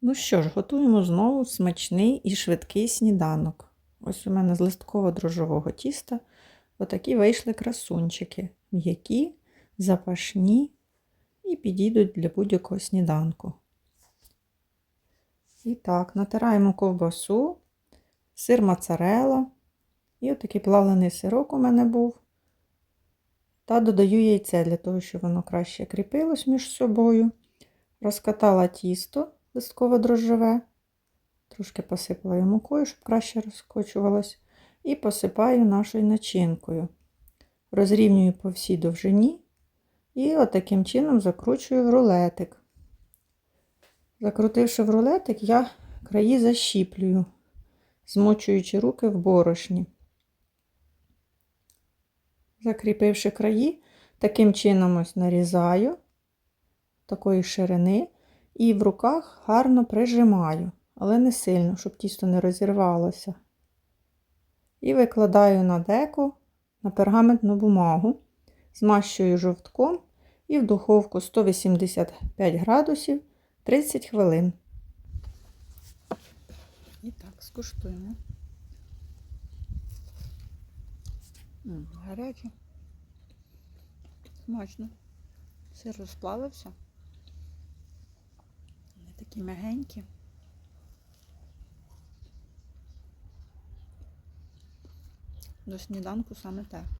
Ну що ж, готуємо знову смачний і швидкий сніданок. Ось у мене з листково-дрожжового тіста отакі вийшли красунчики. М'які, запашні і підійдуть для будь-якого сніданку. І так, натираємо ковбасу, сир моцарелла. І отакий плавлений сирок у мене був. Та додаю яйце для того, щоб воно краще кріпилось між собою. Розкатала тісто листково дрожжеве, трошки посипала його мукою, щоб краще розкочувалось. І посипаю нашою начинкою. Розрівнюю по всій довжині і отаким чином закручую в рулетик. Закрутивши в рулетик, я краї защіплюю, змочуючи руки в борошні. Закріпивши краї, таким чином ось нарізаю такої ширини і в руках гарно прижимаю, але не сильно, щоб тісто не розірвалося. І викладаю на деко на пергаментну бумагу, змащую жовтком і в духовку 185 градусів 30 хвилин. І так, скуштуємо. Гаряче. Смачно. Сир розплавився. Такі м'ягенькі. До сніданку саме те.